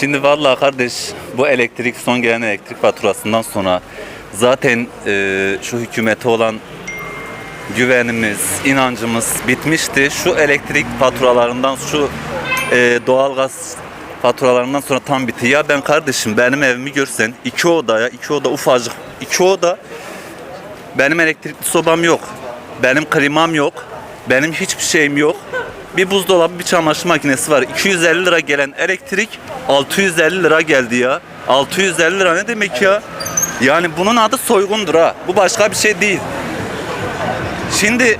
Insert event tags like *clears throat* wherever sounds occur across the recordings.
Şimdi vallahi kardeş bu elektrik son gelen elektrik faturasından sonra zaten e, şu hükümete olan güvenimiz, inancımız bitmişti. Şu elektrik faturalarından, şu e, doğalgaz faturalarından sonra tam bitti. Ya ben kardeşim benim evimi görsen iki odaya, iki oda ufacık, iki oda benim elektrikli sobam yok. Benim klimam yok. Benim hiçbir şeyim yok. Bir buzdolabı, bir çamaşır makinesi var. 250 lira gelen elektrik 650 lira geldi ya. 650 lira ne demek ya? Yani bunun adı soygundur ha. Bu başka bir şey değil. Şimdi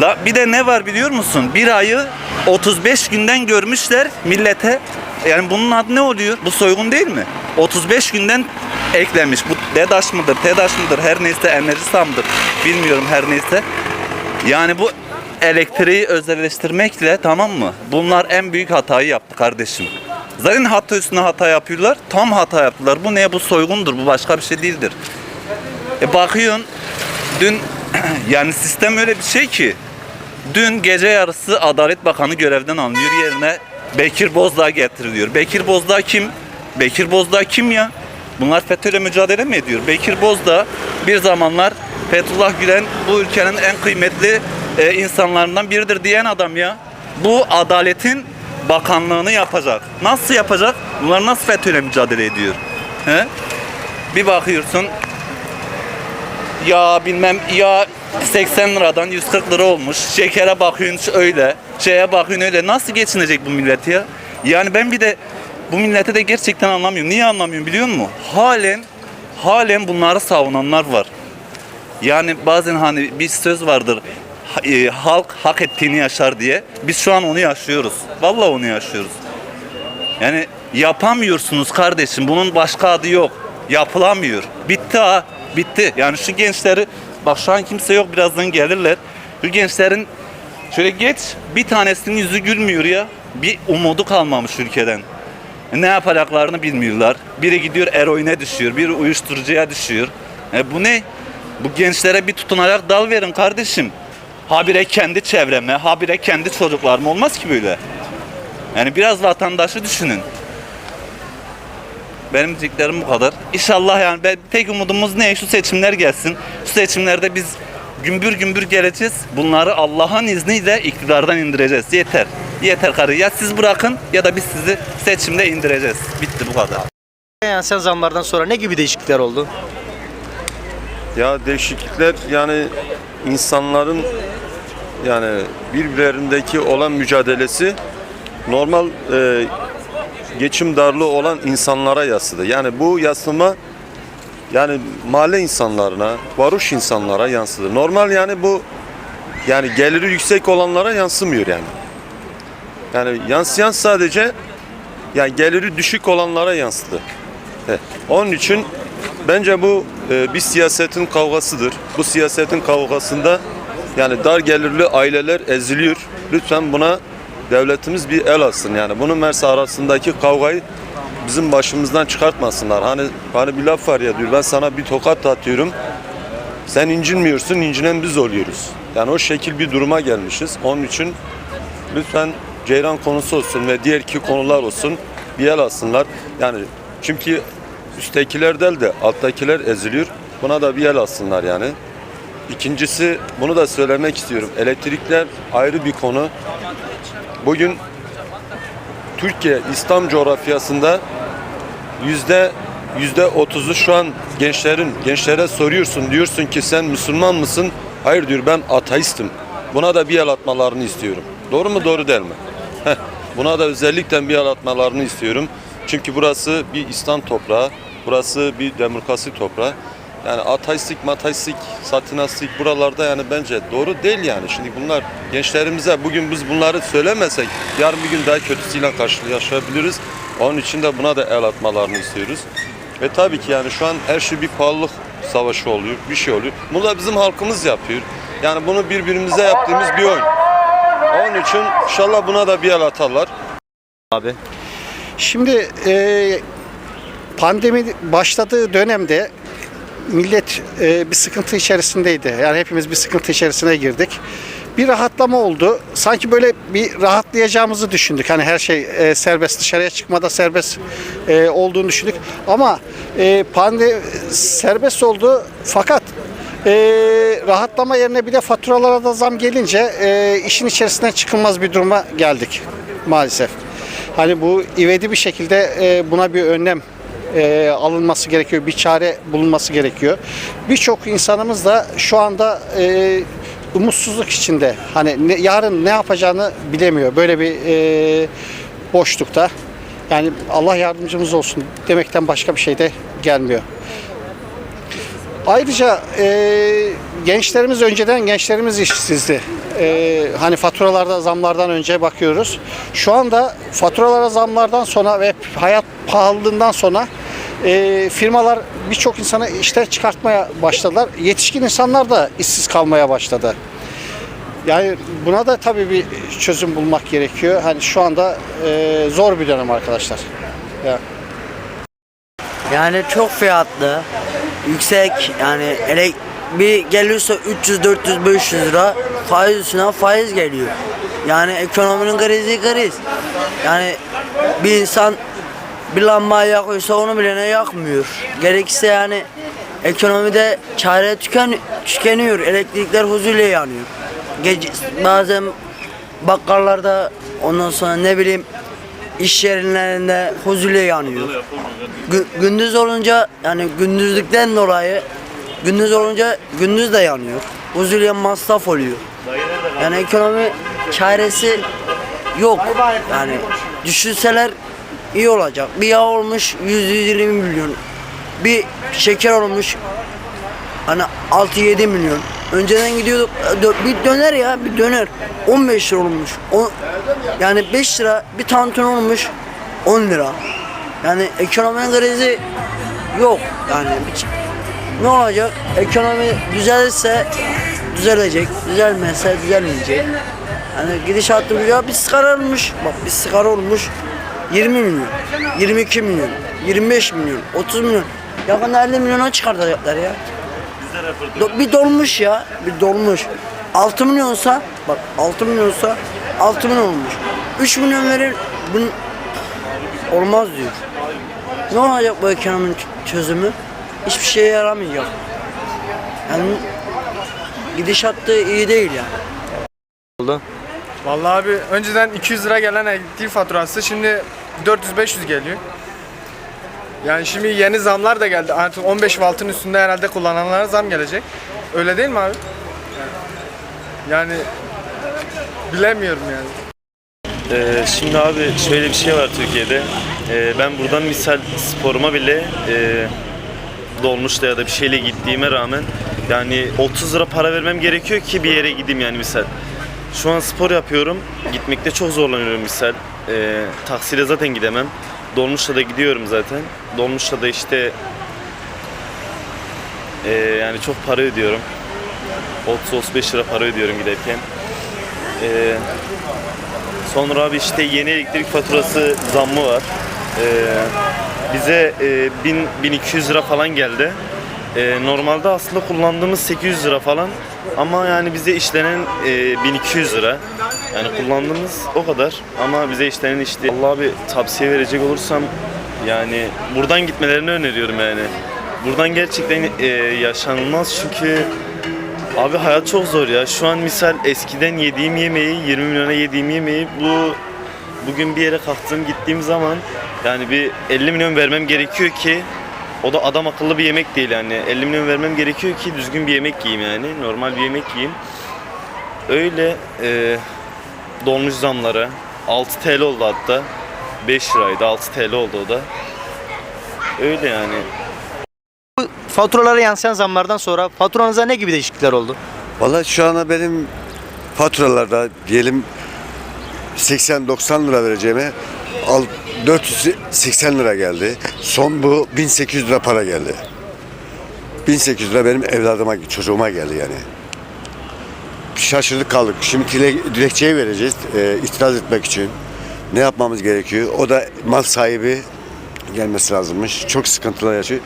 la bir de ne var biliyor musun? Bir ayı 35 günden görmüşler millete. Yani bunun adı ne oluyor? Bu soygun değil mi? 35 günden eklemiş. Bu DEDAŞ mıdır, TEDAŞ mıdır, her neyse enerji mıdır bilmiyorum her neyse. Yani bu elektriği özelleştirmekle tamam mı? Bunlar en büyük hatayı yaptı kardeşim. Zaten hata üstüne hata yapıyorlar. Tam hata yaptılar. Bu ne? Bu soygundur. Bu başka bir şey değildir. E bakıyorsun dün *clears throat* yani sistem öyle bir şey ki dün gece yarısı Adalet Bakanı görevden alınıyor yerine Bekir Bozdağ getiriliyor. Bekir Bozdağ kim? Bekir Bozdağ kim ya? Bunlar FETÖ'yle mücadele mi ediyor? Bekir Bozdağ bir zamanlar Fethullah Gülen bu ülkenin en kıymetli e, insanlarından biridir diyen adam ya. Bu adaletin bakanlığını yapacak. Nasıl yapacak? Bunlar nasıl FETÖ'yle mücadele ediyor? He? Bir bakıyorsun ya bilmem ya 80 liradan 140 lira olmuş. Şekere bakıyorsun öyle. Şeye bakıyorsun öyle. Nasıl geçinecek bu millet ya? Yani ben bir de bu millete de gerçekten anlamıyorum. Niye anlamıyorum biliyor musun? Halen halen bunları savunanlar var. Yani bazen hani bir söz vardır. E, halk hak ettiğini yaşar diye. Biz şu an onu yaşıyoruz. Vallahi onu yaşıyoruz. Yani yapamıyorsunuz kardeşim. Bunun başka adı yok. Yapılamıyor. Bitti ha. Bitti. Yani şu gençleri bak şu an kimse yok birazdan gelirler. Şu gençlerin şöyle geç bir tanesinin yüzü gülmüyor ya. Bir umudu kalmamış ülkeden. Ne yapacaklarını bilmiyorlar. Biri gidiyor eroine düşüyor, biri uyuşturucuya düşüyor. E bu ne? Bu gençlere bir tutunacak dal verin kardeşim. Habire kendi çevreme, habire kendi çocuklarıma olmaz ki böyle. Yani biraz vatandaşı düşünün. Benim diyeceklerim bu kadar. İnşallah yani ben, tek umudumuz ne? Şu seçimler gelsin. Şu seçimlerde biz gümbür gümbür geleceğiz. Bunları Allah'ın izniyle iktidardan indireceğiz. Yeter. Yeter karı. Ya siz bırakın ya da biz sizi seçimde indireceğiz. Bitti bu kadar. Yani sen zamlardan sonra ne gibi değişiklikler oldu? Ya değişiklikler yani insanların yani birbirlerindeki olan mücadelesi normal e, geçim darlığı olan insanlara yansıdı. Yani bu yansıma yani mahalle insanlarına, varoş insanlara yansıdı. Normal yani bu yani geliri yüksek olanlara yansımıyor yani. Yani yansıyan sadece yani geliri düşük olanlara yansıdı. He. Onun için bence bu e, bir siyasetin kavgasıdır. Bu siyasetin kavgasında yani dar gelirli aileler eziliyor. Lütfen buna devletimiz bir el alsın yani. Bunun Mersa arasındaki kavgayı bizim başımızdan çıkartmasınlar. Hani hani bir laf var ya diyor ben sana bir tokat atıyorum. Sen incinmiyorsun, incinen biz oluyoruz. Yani o şekil bir duruma gelmişiz. Onun için lütfen Ceyran konusu olsun ve diğer iki konular olsun bir el alsınlar. Yani çünkü üsttekiler değil de alttakiler eziliyor. Buna da bir el alsınlar yani. İkincisi bunu da söylemek istiyorum. Elektrikler ayrı bir konu. Bugün Türkiye İslam coğrafyasında yüzde yüzde otuzu şu an gençlerin gençlere soruyorsun diyorsun ki sen Müslüman mısın? Hayır diyor ben ateistim. Buna da bir el atmalarını istiyorum. Doğru mu doğru değil mi? Heh, buna da özellikle bir el atmalarını istiyorum. Çünkü burası bir İslam toprağı. Burası bir demokrasi toprağı. Yani ateistlik, mateistlik, satinastik buralarda yani bence doğru değil yani. Şimdi bunlar gençlerimize bugün biz bunları söylemesek yarın bir gün daha kötüsüyle karşılaşabiliriz. Onun için de buna da el atmalarını istiyoruz. Ve tabii ki yani şu an her şey bir pahalılık savaşı oluyor, bir şey oluyor. Bunu da bizim halkımız yapıyor. Yani bunu birbirimize yaptığımız bir oyun. Onun için inşallah buna da bir el atarlar. Abi. Şimdi e, pandemi başladığı dönemde millet e, bir sıkıntı içerisindeydi. Yani hepimiz bir sıkıntı içerisine girdik. bir rahatlama oldu. Sanki böyle bir rahatlayacağımızı düşündük. Hani her şey e, serbest dışarıya çıkmada serbest e, olduğunu düşündük. Ama e, pandemi serbest oldu fakat e, rahatlama yerine bir de faturalara da zam gelince e, işin içerisinden çıkılmaz bir duruma geldik maalesef. Hani bu ivedi bir şekilde e, buna bir önlem e, alınması gerekiyor, bir çare bulunması gerekiyor. Birçok insanımız da şu anda e, umutsuzluk içinde. Hani ne- yarın ne yapacağını bilemiyor. Böyle bir e, boşlukta. Yani Allah yardımcımız olsun demekten başka bir şey de gelmiyor. Ayrıca e, gençlerimiz önceden gençlerimiz işsizdi. E, hani faturalarda zamlardan önce bakıyoruz. Şu anda faturalara zamlardan sonra ve hayat pahalılığından sonra e, firmalar birçok insanı işten çıkartmaya başladılar. Yetişkin insanlar da işsiz kalmaya başladı. Yani buna da tabii bir çözüm bulmak gerekiyor. Hani şu anda e, zor bir dönem arkadaşlar. Ya. Yani çok fiyatlı, yüksek yani elek bir geliyorsa 300, 400, 500 lira faiz üstüne faiz geliyor. Yani ekonominin krizi kriz. Yani bir insan bir lambayı yakıyorsa onu bile ne yakmıyor. Gerekirse yani ekonomide çare tüken, tükeniyor. Elektrikler huzurla yanıyor. Gece, bazen bakkallarda ondan sonra ne bileyim iş yerlerinde huzurla yanıyor. Gü- gündüz olunca yani gündüzlükten dolayı gündüz olunca gündüz de yanıyor. Huzurla masraf oluyor. Yani ekonomi çaresi yok. Yani düşünseler iyi olacak. Bir yağ olmuş 100-120 milyon. Bir şeker olmuş hani 6-7 milyon. Önceden gidiyorduk e, bir döner ya bir döner 15 lira olmuş. O, yani 5 lira bir tantuni olmuş 10 lira. Yani ekonominin krizi yok. Yani ne olacak? Ekonomi düzelirse düzelecek. Düzelmezse düzelmeyecek. Yani gidişatı ya bir sigara olmuş. Bak bir sigara olmuş 20 milyon, 22 milyon, 25 milyon, 30 milyon. Yakında 50 milyona çıkartacaklar ya. Do- bir dolmuş ya, bir dolmuş. 6 milyonsa, bak 6 milyonsa 6 milyon olmuş. 3 milyon verir, bunun olmaz diyor. Ne olacak bu ekonominin çözümü? Hiçbir şeye yaramayacak. Yani gidişatı iyi değil yani. Oldu. Vallahi abi önceden 200 lira gelen elektrik faturası şimdi 400-500 geliyor. Yani şimdi yeni zamlar da geldi. Artık 15 wattın üstünde herhalde kullananlara zam gelecek. Öyle değil mi abi? Yani bilemiyorum yani. Ee, şimdi abi şöyle bir şey var Türkiye'de. Ee, ben buradan misal sporuma bile e, dolmuşta ya da bir şeyle gittiğime rağmen yani 30 lira para vermem gerekiyor ki bir yere gideyim yani misal. Şu an spor yapıyorum. Gitmekte çok zorlanıyorum misal. Ee, taksiyle zaten gidemem. Dolmuşla da gidiyorum zaten. Dolmuşla da işte e, yani çok para ödüyorum. 30-35 lira para ödüyorum giderken. Ee, Sonra abi işte yeni elektrik faturası zammı var. Ee, bize e, 1000 1200 lira falan geldi. Ee, normalde aslında kullandığımız 800 lira falan ama yani bize işlenen e, 1200 lira. Yani kullandığımız o kadar ama bize işlenen işte Allah abi tavsiye verecek olursam yani buradan gitmelerini öneriyorum yani. Buradan gerçekten e, yaşanılmaz çünkü Abi hayat çok zor ya. Şu an misal eskiden yediğim yemeği, 20 milyona yediğim yemeği bu bugün bir yere kalktığım gittiğim zaman yani bir 50 milyon vermem gerekiyor ki o da adam akıllı bir yemek değil yani. 50 milyon vermem gerekiyor ki düzgün bir yemek yiyeyim yani. Normal bir yemek yiyeyim. Öyle e, dolmuş zamları 6 TL oldu hatta. 5 liraydı 6 TL oldu o da. Öyle yani. Faturalara yansıyan zamlardan sonra faturanıza ne gibi değişiklikler oldu? Vallahi şu anda benim faturalarda diyelim 80-90 lira vereceğime al 480 lira geldi. Son bu 1800 lira para geldi. 1800 lira benim evladıma, çocuğuma geldi yani. Şaşırdık kaldık. Şimdi dile- dilekçeyi vereceğiz e, itiraz etmek için. Ne yapmamız gerekiyor? O da mal sahibi gelmesi lazımmış. Çok sıkıntılar yaşıyor.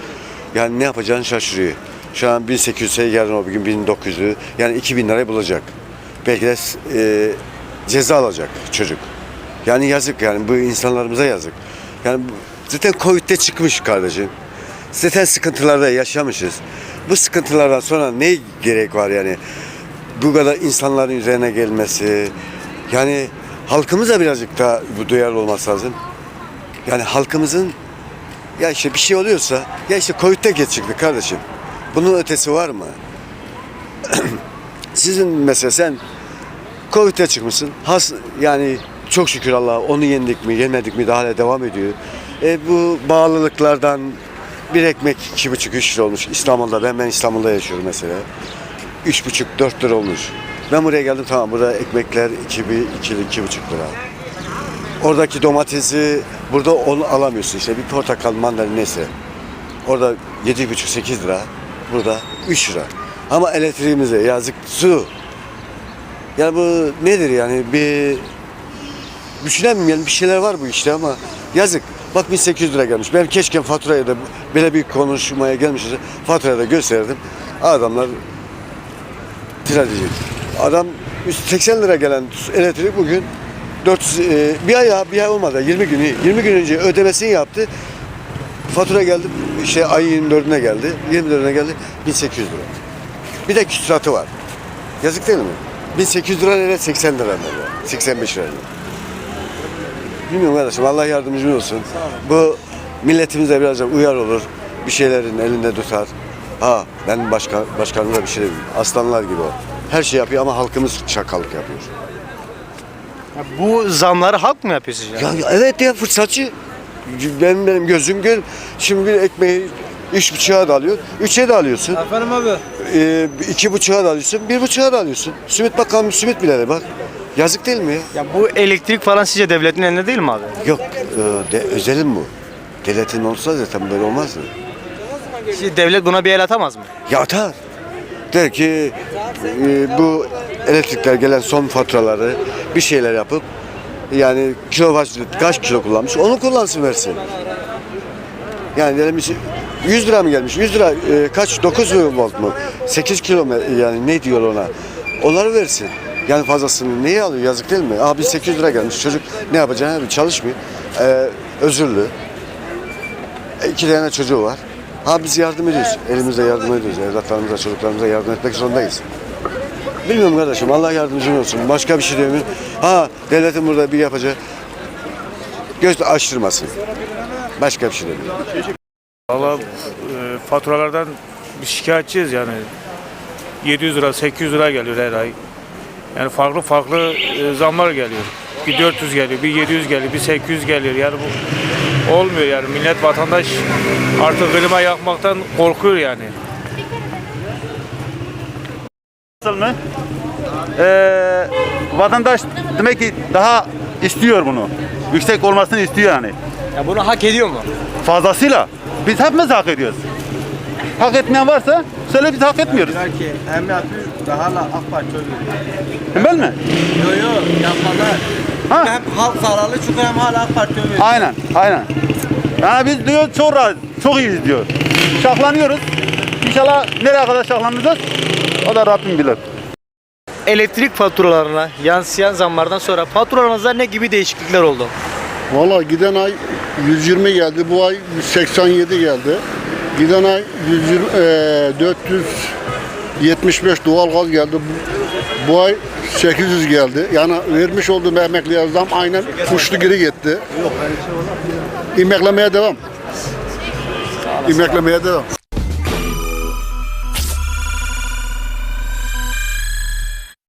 Yani ne yapacağını şaşırıyor. Şu an 1800 ise yarın o gün 1900'ü yani 2000 lirayı bulacak. belki de e, ceza alacak çocuk. Yani yazık yani bu insanlarımıza yazık. Yani zaten Covid'de çıkmış kardeşim. Zaten sıkıntılarda yaşamışız. Bu sıkıntılardan sonra ne gerek var yani? Bu kadar insanların üzerine gelmesi. Yani halkımıza birazcık daha bu duyarlı olması lazım. Yani halkımızın ya işte bir şey oluyorsa ya işte Covid'de geç çıktı kardeşim. Bunun ötesi var mı? *clears throat* Sizin mesela sen Covid'de çıkmışsın. Has, yani çok şükür Allah onu yendik mi yemedik mi daha hala devam ediyor. E, bu bağlılıklardan bir ekmek iki buçuk üç lira olmuş. İstanbul'da ben, ben İstanbul'da yaşıyorum mesela. Üç buçuk dört lira olmuş. Ben buraya geldim tamam burada ekmekler iki, bir, iki, iki buçuk lira. Oradaki domatesi burada onu alamıyorsun işte bir portakal mandalina neyse. Orada yedi buçuk sekiz lira. Burada üç lira. Ama elektriğimize yazık su. Yani bu nedir yani bir düşünemeyen bir şeyler var bu işte ama yazık. Bak 1800 lira gelmiş. Ben keşke faturaya da böyle bir konuşmaya gelmişiz. Faturaya da gösterdim. Adamlar tira diyecek. Adam 80 lira gelen elektrik bugün 400 e, bir ay bir ay olmadı 20 gün 20 gün önce ödemesini yaptı. Fatura geldi şey ayın 24'üne geldi. 24'üne geldi 1800 lira. Bir de küsuratı var. Yazık değil mi? 1800 lira nereye 80 lira nereye? 85 lira? Bilmiyorum kardeşim Allah yardımcımız olsun. Bu milletimize birazcık uyar olur. Bir şeylerin elinde tutar. Ha ben başkan, başkanımda bir şey demiyorum. Aslanlar gibi o. Her şey yapıyor ama halkımız çakallık yapıyor. Ya bu zamları halk mı yapıyor sizce? Ya evet ya fırsatçı. Benim, benim gözüm gör. Şimdi bir ekmeği üç buçuğa da alıyor. Üçe de alıyorsun. Efendim abi. Ee, iki buçuğa da alıyorsun. Bir buçuğa da alıyorsun. Simit bakalım simit bile bak. Yazık değil mi ya? Ya bu elektrik falan sizce devletin elinde değil mi abi? Yok e, de, özelim bu. Devletin olsa zaten böyle olmazdı. Sizce devlet buna bir el atamaz mı? Ya atar. Der ki e, bu elektrikler gelen son faturaları bir şeyler yapıp yani kilowatt kaç kilo kullanmış onu kullansın versin. Yani diyelim ki 100 lira mı gelmiş? 100 lira e, kaç? 9 volt mu? 8 kilo mu? Yani ne diyor ona? Onları versin. Yani fazlasını neye alıyor? Yazık değil mi? Abi 800 lira gelmiş. Çocuk ne yapacak? Abi çalışmıyor. E, özürlü. E, iki tane çocuğu var. Ha biz yardım ediyoruz. Elimizde yardım ediyoruz. Evlatlarımıza, çocuklarımıza yardım etmek zorundayız. Bilmiyorum kardeşim. Allah yardımcın olsun. Başka bir şey demiyorum. Ha devletin burada bir yapacağı göz açtırmasın. Başka bir şey demiyorum. Valla e, faturalardan biz şikayetçiyiz yani. 700 lira, 800 lira geliyor her ay. Yani farklı farklı e, zamlar geliyor. Bir 400 geliyor, bir 700 geliyor, bir 800 geliyor. Yani bu olmuyor yani. Millet vatandaş artık klima yakmaktan korkuyor yani. Nasıl mı? Ee, vatandaş demek ki daha istiyor bunu. Yüksek olmasını istiyor yani. Ya bunu hak ediyor mu? Fazlasıyla. Biz hepimiz hak ediyoruz. Hak etmeyen varsa söyle biz hak etmiyoruz. ki emniyatı daha hala AK Parti oynuyor. Değil mi? Yo yo yapmalar. Ha? Hem halk zararlı çünkü hem hala AK Parti oynuyor. Aynen, aynen. Yani biz diyor çok rahat, çok iyiyiz diyor. Şaklanıyoruz. İnşallah nereye kadar şaklanacağız? O da Rabbim bilir. Elektrik faturalarına yansıyan zamlardan sonra faturalarınızda ne gibi değişiklikler oldu? Valla giden ay 120 geldi, bu ay 187 geldi. Giden ay 120, eee, 475 doğal gaz geldi. Bu, bu ay 800 geldi. Yani vermiş olduğum emekliye zam aynen uçtu geri gitti. İmeklemeye devam. İmeklemeye devam.